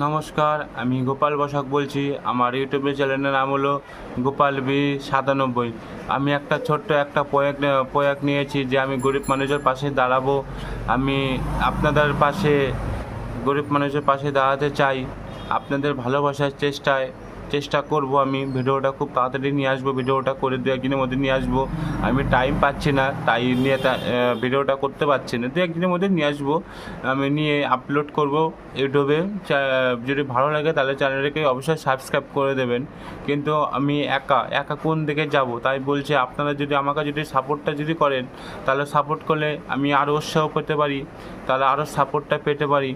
নমস্কার, আমি গোপাল বসাক বলছি। আমার ইউটিউবের চ্যানেলের নাম হলো গোপাল বি সাতানব্বই। আমি একটা ছোট্ট একটা প্রয়াক প্রয়াক নিয়েছি যে আমি গরিব মানুষের পাশে দাঁড়াবো। আমি আপনাদের পাশে গরিব মানুষের পাশে দাঁড়াতে চাই। আপনাদের ভালোবাসার চেষ্টায় চেষ্টা করব আমি। ভিডিওটা খুব তাড়াতাড়ি নিয়ে আসব, ভিডিওটা করে দু একদিনের মধ্যে নিয়ে আসব। আমি টাইম পাচ্ছি না, তাই নিয়ে ভিডিওটা করতে পারছি না। দু একদিনের মধ্যে নিয়ে আসব। আমি নিয়ে আপলোড করব ইউটিউবে। যদি ভালো লাগে তাহলে চ্যানেলটাকে অবশ্যই সাবস্ক্রাইব করে দেবেন। কিন্তু আমি একা একা কোন দিকে যাব? তাই বলছে, আপনারা যদি আমাকে যদি সাপোর্টটা যদি করেন, তাহলে সাপোর্ট করলে আমি আরও উৎসাহ পেতে পারি, তাহলে আরও সাপোর্টটা পেতে পারি।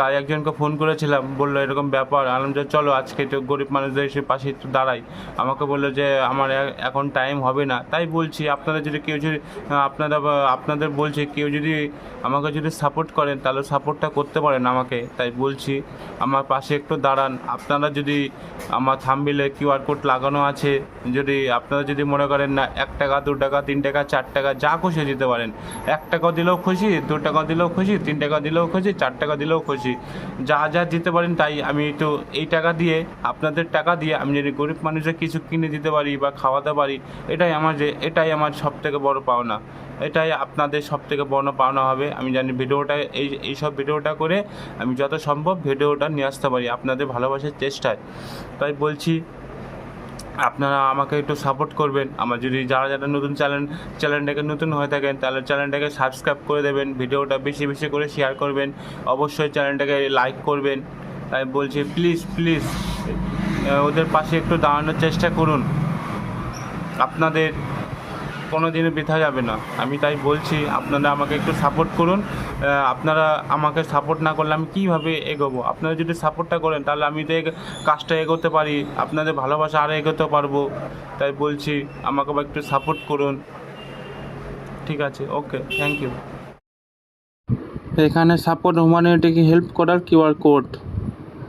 তাই একজনকে ফোন করেছিলাম, বলল এরকম ব্যাপার। আনলাম যে, চলো আজকে তো গরিব মানুষদের এসে পাশে একটু দাঁড়াই। আমাকে বলল যে, আমার এখন টাইম হবে না। তাই বলছি আপনারা যদি কেউ যদি, আপনারা আপনাদের বলছি, কেউ যদি আমাকে যদি সাপোর্ট করেন, তাহলে সাপোর্টটা করতে পারেন আমাকে। তাই বলছি, আমার পাশে একটু দাঁড়ান। আপনারা যদি আমার থামবিলে কিউআর কোড লাগানো আছে, যদি আপনারা যদি মনে করেন না, এক টাকা, দু টাকা, তিন টাকা, চার টাকা, যা খুশি দিতে পারেন। এক টাকা দিলেও খুশি, দু টাকা দিলেও খুশি, তিন টাকা দিলেও খুশি, চার টাকা দিলেও খুশি। যা যা দিতে পারেন তাই আমি একটু এই টাকা দিয়ে, আপনাদের টাকা দিয়ে আমি যদি গরিব মানুষের কিছু কিনে দিতে পারি বা খাওয়াতে পারি, এটাই আমার যে, এটাই আমার সব থেকে বড় পাওনা। এটাই আপনাদের সব থেকে বড় পাওনা হবে। আমি জানি ভিডিওটা, এই এই সব ভিডিওটা করে আমি যত সম্ভব ভিডিওটা নিয়ে আসতে পারি আপনাদের ভালোবাসার চেষ্টায়। তাই বলছি আপনারা আমাকে একটু সাপোর্ট করবেন। আমার যদি যারা যারা নতুন চ্যানেল চ্যানেলটাকে নতুন হয়ে থাকেন, তাহলে চ্যানেলটাকে সাবস্ক্রাইব করে দেবেন, ভিডিওটা বেশি বেশি করে শেয়ার করবেন। অবশ্যই চ্যানেলটাকে লাইক করবেন। তাই বলছি প্লিজ প্লিজ ওদের পাশে একটু দাঁড়ানোর চেষ্টা করুন। আপনাদের কোনো দিনও বৃথা যাবে না। আমি তাই বলছি, আপনারা আমাকে একটু সাপোর্ট করুন। আপনারা আমাকে সাপোর্ট না করলে আমি কীভাবে এগোবো? আপনারা যদি সাপোর্টটা করেন, তাহলে আমি তো কাজটা এগোতে পারি। আপনাদের ভালোবাসা আরও এগোতে পারব। তাই বলছি, আমাকে একটু সাপোর্ট করুন। ঠিক আছে ওকে থ্যাংক ইউ এখানে সাপোর্ট হিউম্যানিটিকে হেল্প করার কিউআর কোড